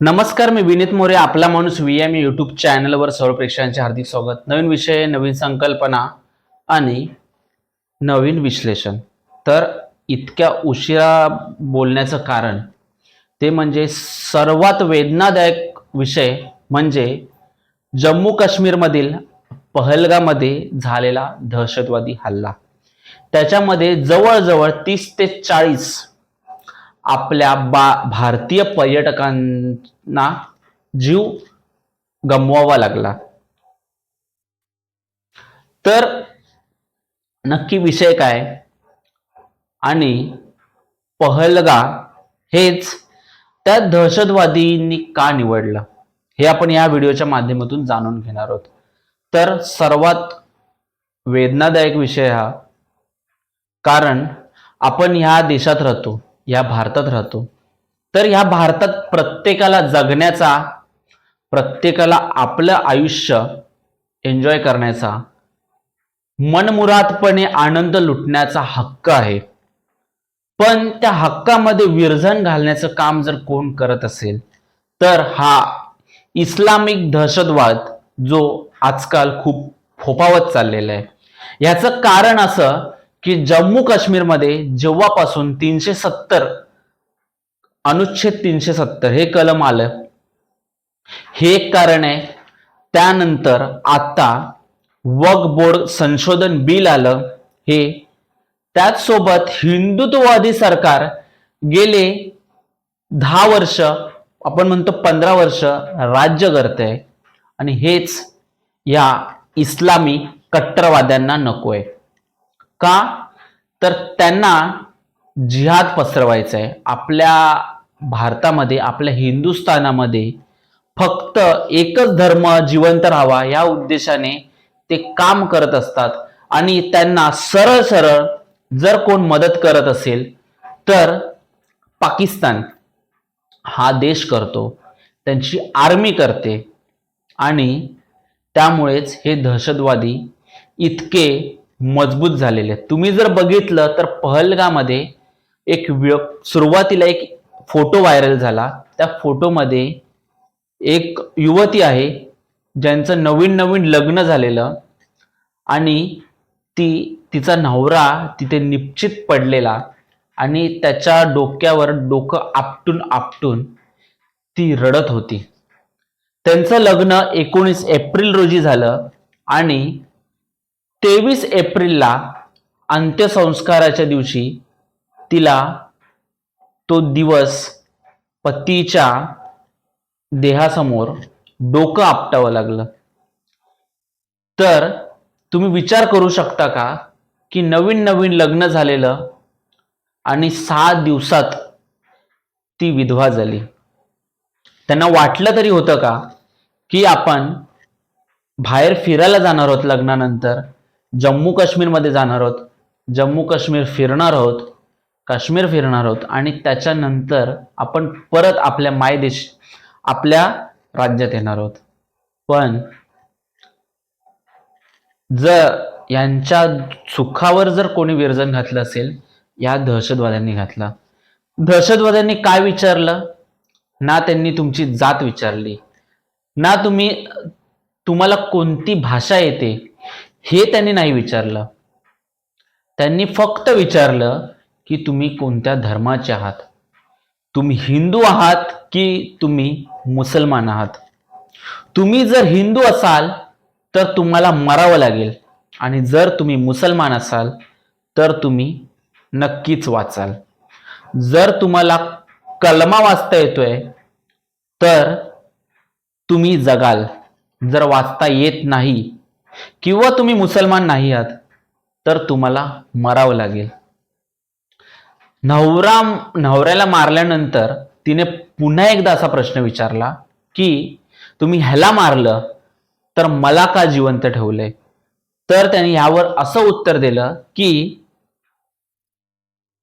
नमस्कार मी विनीत मोरे आपला माणूस व्ही एम यूट्यूब चॅनलवर सर्व प्रेक्षकांचे हार्दिक स्वागत. नवीन विषय नवीन संकल्पना आणि नवीन विश्लेषण. तर इतक्या उशिरा बोलण्याचं कारण ते म्हणजे सर्वात वेदनादायक विषय म्हणजे जम्मू काश्मीरमधील पहलगामध्ये झालेला दहशतवादी हल्ला. त्याच्यामध्ये जवळजवळ तीस ते चाळीस आपल्या बा भारतीय पर्यटकांना जीव गमवावा लागला. तर नक्की विषय काय? आणि पहलगा हेच त्या दहशतवादींनी का निवडलं? हे आपण या व्हिडिओच्या माध्यमातून जाणून घेणार आहोत. तर सर्वात वेदनादायक विषय हा कारण आपण ह्या देशात राहतो. या भारतात राहतो. तर ह्या भारतात प्रत्येकाला जगण्याचा प्रत्येकाला आपलं आयुष्य एन्जॉय करण्याचा मनमुरादपणे आनंद लुटण्याचा हक्क आहे. पण त्या हक्कामध्ये विरजण घालण्याचं काम जर कोण करत असेल तर हा इस्लामिक दहशतवाद जो आजकाल खूप फोपावत चाललेला आहे. याचं कारण असं की जम्मू काश्मीरमध्ये जेव्हापासून तीनशे सत्तर अनुच्छेद तीनशे सत्तर हे कलम आलं हे एक कारण आहे. त्यानंतर आता वक बोर्ड संशोधन बिल आलं हे. त्याचसोबत हिंदुत्ववादी सरकार गेले दहा वर्ष आपण म्हणतो पंधरा वर्ष राज्य करते आणि हेच या इस्लामी कट्टरवाद्यांना नको आहे का? तर त्यांना जिहाद पसरवायचा आहे आपल्या भारतामध्ये आपल्या हिंदुस्थानामध्ये फक्त एकच धर्म जिवंत राहावा या उद्देशाने ते काम करत असतात. आणि त्यांना सरळ सरळ जर कोण मदत करत असेल तर पाकिस्तान हा देश करतो. त्यांची आर्मी करते. आणि त्यामुळेच हे दहशतवादी इतके मजबूत झालेले आहेत. तुम्ही जर बघितलं तर पहलगामध्ये एक व्य सुरुवातीला एक फोटो व्हायरल झाला. त्या फोटोमध्ये एक युवती आहे ज्यांचं नवीन नवीन लग्न झालेलं आणि ती तिचा नवरा तिथे निश्चित पडलेला आणि त्याच्या डोक्यावर डोकं आपटून आपटून ती रडत होती. त्यांचं लग्न एकोणीस एप्रिल रोजी झालं आणि तेवीस एप्रिलला अंत्यसंस्काराच्या दिवशी तिला तो दिवस पतीच्या देहासमोर डोकं आपटावं लागलं. तर तुम्ही विचार करू शकता का की नवीन नवीन लग्न झालेलं आणि सहा दिवसात ती विधवा झाली? त्यांना वाटलं तरी होतं का की आपण बाहेर फिरायला जाणार आहोत लग्नानंतर? जम्मू काश्मीरमध्ये जाणार आहोत जम्मू काश्मीर फिरणार आहोत काश्मीर फिरणार आहोत आणि त्याच्यानंतर आपण परत आपल्या मायदेश आपल्या राज्यात येणार आहोत. पण जर यांच्या सुखावर जर कोणी विरजन घातलं असेल या दहशतवाद्यांनी घातला. दहशतवाद्यांनी काय विचारलं? ना त्यांनी तुमची जात विचारली. ना तुम्ही तुम्हाला कोणती भाषा येते? हे त्यांनी नाही विचारलं. त्यांनी फक्त विचारलं की तुम्ही कोणत्या धर्माचे आहात? तुम्ही हिंदू आहात की तुम्ही मुसलमान आहात? तुम्ही जर हिंदू असाल तर तुम्हाला मरावं लागेल. आणि जर तुम्ही मुसलमान असाल तर तुम्ही नक्कीच वाचाल. जर तुम्हाला कलमा वाचता येतोय तर तुम्ही जगाल. जर वाचता येत नाही किंवा तुम्ही मुसलमान नाही आहात तर तुम्हाला मरावं लागेल. नवरा नवऱ्याला मारल्यानंतर तिने पुन्हा एकदा असा प्रश्न विचारला की तुम्ही ह्याला मारलं तर मला का जिवंत ठेवलंय? तर त्यांनी यावर असं उत्तर दिलं की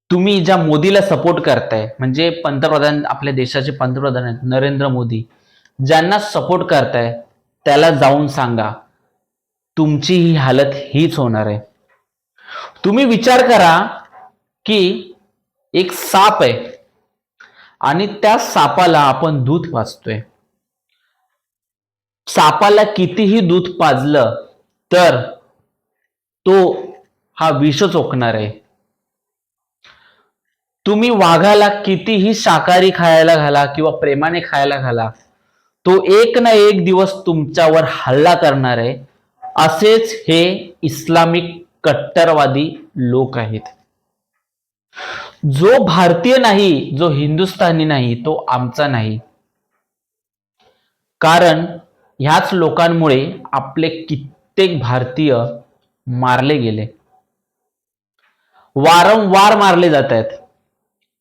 तुम्ही ज्या मोदीला सपोर्ट करताय म्हणजे पंतप्रधान आपल्या देशाचे पंतप्रधान आहेत नरेंद्र मोदी ज्यांना सपोर्ट करताय त्याला जाऊन सांगा तुमची ही हालत हीच होणार आहे. तुम्ही विचार करा की एक साप आहे आणि त्या सापाला आपण दूध पाजतोय सापाला कितीही दूध पाजलं तर तो हा विष चोकणार आहे. तुम्ही वाघाला कितीही शाकाहारी खायला घाला किंवा प्रेमाने खायला घाला तो एक ना एक दिवस तुमच्यावर हल्ला करणार आहे असेच हे इस्लामिक कट्टरवादी लोक आहेत. जो भारतीय नाही जो हिंदुस्थानी नाही तो आमचा नाही. कारण ह्याच लोकांमुळे आपले कित्येक भारतीय मारले गेले. वारंवार मारले जात आहेत.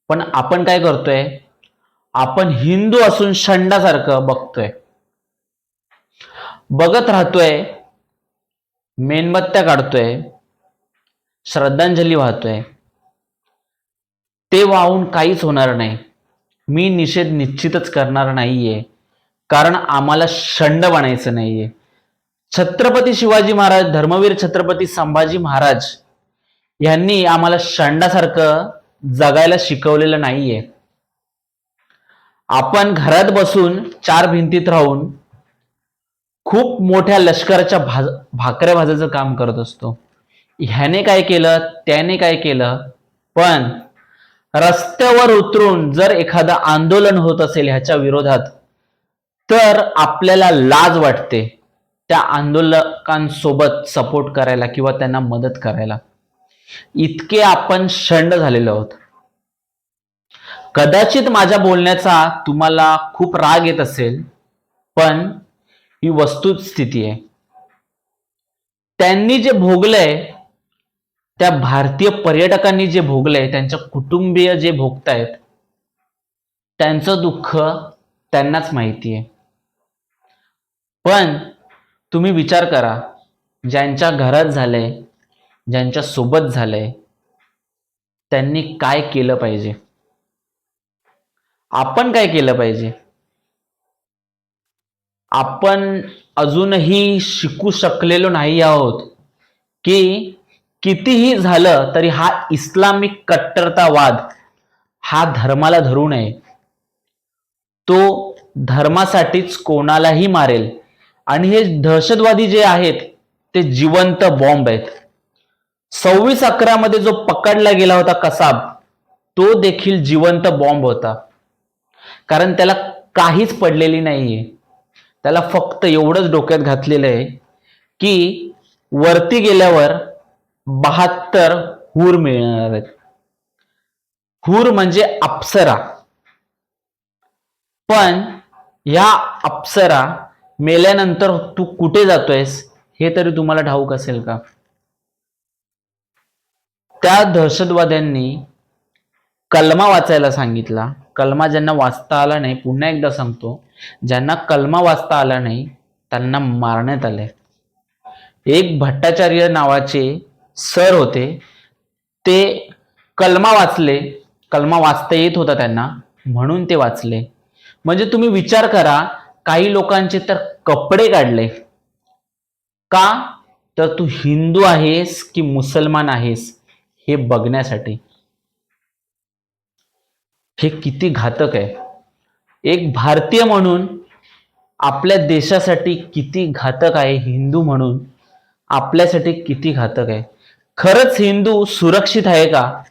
पण आपण काय करतोय? आपण हिंदू असून शंडासारखं बघतोय. बघत राहतोय मेणबत्त्या काढतोय श्रद्धांजली वाहतोय. ते वाहून काहीच होणार नाही. मी निषेध निश्चितच करणार नाहीये. कारण आम्हाला षंड बनायचं नाहीये. छत्रपती शिवाजी महाराज धर्मवीर छत्रपती संभाजी महाराज यांनी आम्हाला षंडासारखं जगायला शिकवलेलं नाहीये. आपण घरात बसून चार भिंतीत राहून खूप मोठ्या लष्कराच्या भाज भाकऱ्या भाजायचं काम करत असतो. ह्याने काय केलं? त्याने काय केलं? पण रस्त्यावर उतरून जर एखादं आंदोलन होत असेल ह्याच्या विरोधात तर आपल्याला लाज वाटते त्या आंदोलकांसोबत सपोर्ट करायला किंवा त्यांना मदत करायला. इतके आपण शंड झालेलो आहोत. कदाचित माझ्या बोलण्याचा तुम्हाला खूप राग येत असेल पण ही वस्तुस्थिती आहे. त्यांनी जे भोगलंय त्या भारतीय पर्यटकांनी जे भोगलंय त्यांच्या कुटुंबीय जे भोगतायत त्यांचं दुःख त्यांनाच माहिती आहे. पण तुम्ही विचार करा ज्यांच्या घरात झालंय ज्यांच्या सोबत झालंय त्यांनी काय केलं पाहिजे? आपण काय केलं पाहिजे? आपण अजूनही शिकू शकलेलो नाही आहोत की कितीही झालं तरी हा इस्लामिक कट्टरतावाद हा धर्माला धरू नये. तो धर्मासाठीच कोणालाही मारेल. आणि हे दहशतवादी जे आहेत ते जिवंत बॉम्ब आहेत. सव्वीस अकरा मध्ये जो पकडला गेला होता कसाब तो देखील जिवंत बॉम्ब होता. कारण त्याला काहीच पडलेली नाहीये. त्याला फक्त एवढंच डोक्यात घातलेलं आहे की वरती गेल्यावर बहात्तर हूर मिळणार आहेत. हूर म्हणजे अप्सरा. पण ह्या अप्सरा मेल्यानंतर तू कुठे जातोयस हे तरी तुम्हाला ठाऊक असेल का? त्या दहशतवाद्यांनी कलमा वाचायला सांगितला. कलमा ज्यांना वाचता आला नाही पुन्हा एकदा सांगतो. ज्यांना कलमा वाचता आला नाही त्यांना मारण्यात आले. एक भट्टाचार्य नावाचे सर होते. ते कलमा वाचले. कलमा वाचता येत होता त्यांना म्हणून ते वाचले. म्हणजे तुम्ही विचार करा काही लोकांचे तर कपडे काढले. का? तर तू हिंदू आहेस की मुसलमान आहेस हे बघण्यासाठी. हे किती घातक आहे. एक भारतीय म्हणून आपल्या देशासाठी किती घातक आहे हिंदू म्हणून आपल्यासाठी किती घातक आहे. खरंच हिंदू सुरक्षित आहे का?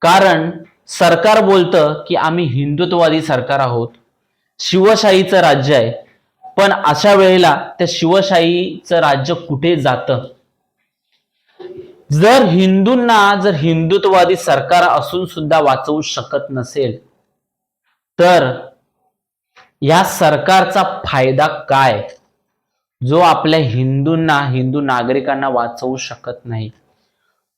कारण सरकार बोलतं की आम्ही हिंदुत्ववादी सरकार आहोत. शिवशाहीचं राज्य आहे. पण अशा वेळेला त्या शिवशाहीचं राज्य कुठे जातं? जर हिंदूंना जर हिंदुत्ववादी सरकार असून सुद्धा वाचवू शकत नसेल तर या सरकारचा फायदा काय? जो आपल्या हिंदूंना हिंदू नागरिकांना वाचवू शकत नाही.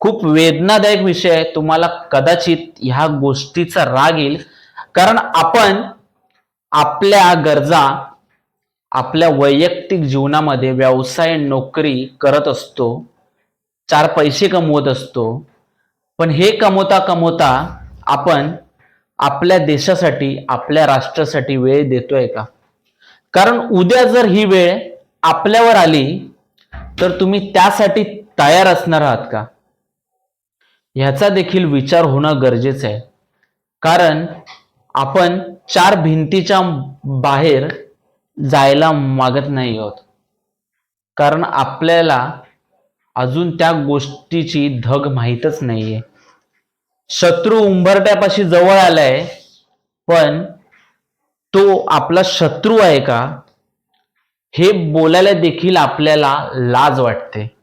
खूप वेदनादायक विषय आहे. तुम्हाला कदाचित ह्या गोष्टीचा राग येईल. कारण आपण आपल्या गरजा आपल्या वैयक्तिक जीवनामध्ये व्यवसाय नोकरी करत असतो. चार पैसे कमवत असतो. पण हे कमवता कमवता आपण आपल्या देशासाठी आपल्या राष्ट्रासाठी वेळ देतोय का? कारण उद्या जर ही वेळ आपल्यावर आली तर तुम्ही त्यासाठी तयार असणार आहात का? ह्याचा देखील विचार होणं गरजेचं आहे. कारण आपण चार भिंतीच्या बाहेर जायला मागत नाही आहोत. कारण आपल्याला अजून त्या गोष्टीची धग माहीतच नाहीये. शत्रू उंबरट्यापाशी जवळ आलाय पण तो आपला शत्रू आहे का? हे बोलायला देखील आपल्याला लाज वाटते.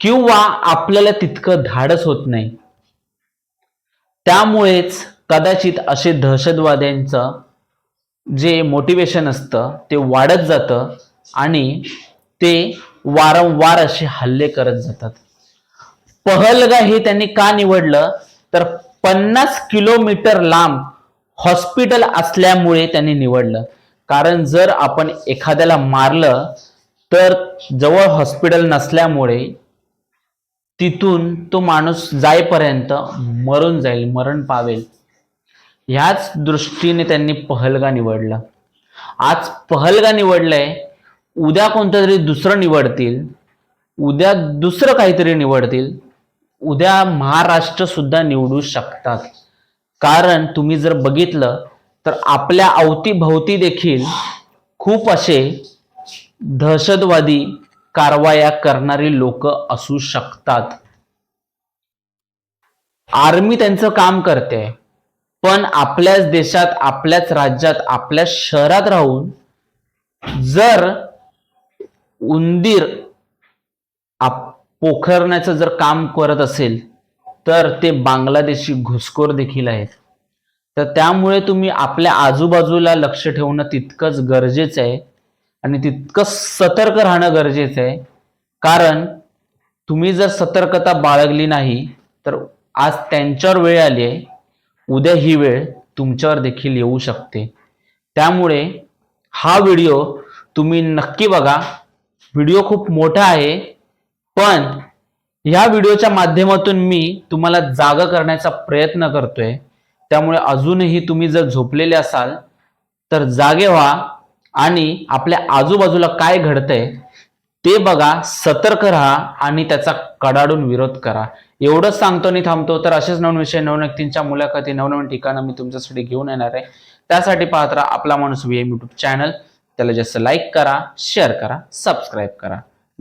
किंवा आपल्याला तितकं धाडस होत नाही. त्यामुळेच कदाचित असे दहशतवाद्यांचं जे मोटिवेशन असतं ते वाढत जातं आणि ते वारंवार असे हल्ले करत जातात. पहलगा हे त्यांनी का निवडलं? तर पन्नास किलोमीटर लांब हॉस्पिटल असल्यामुळे त्यांनी निवडलं. कारण जर आपण एखाद्याला मारलं तर जवळ हॉस्पिटल नसल्यामुळे तिथून तो माणूस जाईपर्यंत मरून जाईल मरण पावेल. ह्याच दृष्टीने त्यांनी पहलगा निवडलं. आज पहलगा निवडलंय उद्या कोणतं तरी दुसरं निवडतील उद्या दुसरं काहीतरी निवडतील उद्या महाराष्ट्र सुद्धा निवडू शकतात. कारण तुम्ही जर बघितलं तर आपल्या अवतीभवती देखील खूप असे दहशतवादी कारवाया करणारी लोक असू शकतात. आर्मी त्यांचं काम करते पण आपल्याच देशात आपल्याच राज्यात आपल्या शहरात राहून जर उंदीर आप पोखरण्याचं जर काम करत असेल तर ते बांगलादेशी घुसखोर देखील आहेत. तर त्यामुळे तुम्ही आपल्या आजूबाजूला लक्ष ठेवणं तितकंच गरजेचं आहे आणि तितकं सतर्क राहणं गरजेचं आहे. कारण तुम्ही जर सतर्कता बाळगली नाही तर आज त्यांच्यावर वेळ आली आहे. उद्या ही वेळ तुमच्यावर देखील येऊ शकते. त्यामुळे हा व्हिडिओ तुम्ही नक्की बघा. व्हिडिओ खूप मोठा आहे. पण ह्या व्हिडिओच्या माध्यमातून मी तुम्हाला जागा करण्याचा प्रयत्न करतोय. त्यामुळे अजूनही तुम्ही जर झोपलेले असाल तर जागे व्हा आणि आपल्या आजूबाजूला काय घडतंय ते बघा सतर्क राहा आणि त्याचा कडाडून विरोध करा. एवढंच सांगतो आणि थांबतो तर असेच नवीन विषय नवीन व्यक्तींच्या मुलाखती नवनवीन ठिकाणं मी तुमच्यासाठी घेऊन येणार आहे. त्यासाठी पाहत राहा आपला माणूस व्ही एम युट्यूब चॅनल त्याला जास्त लाईक करा शेअर करा सबस्क्राईब करा.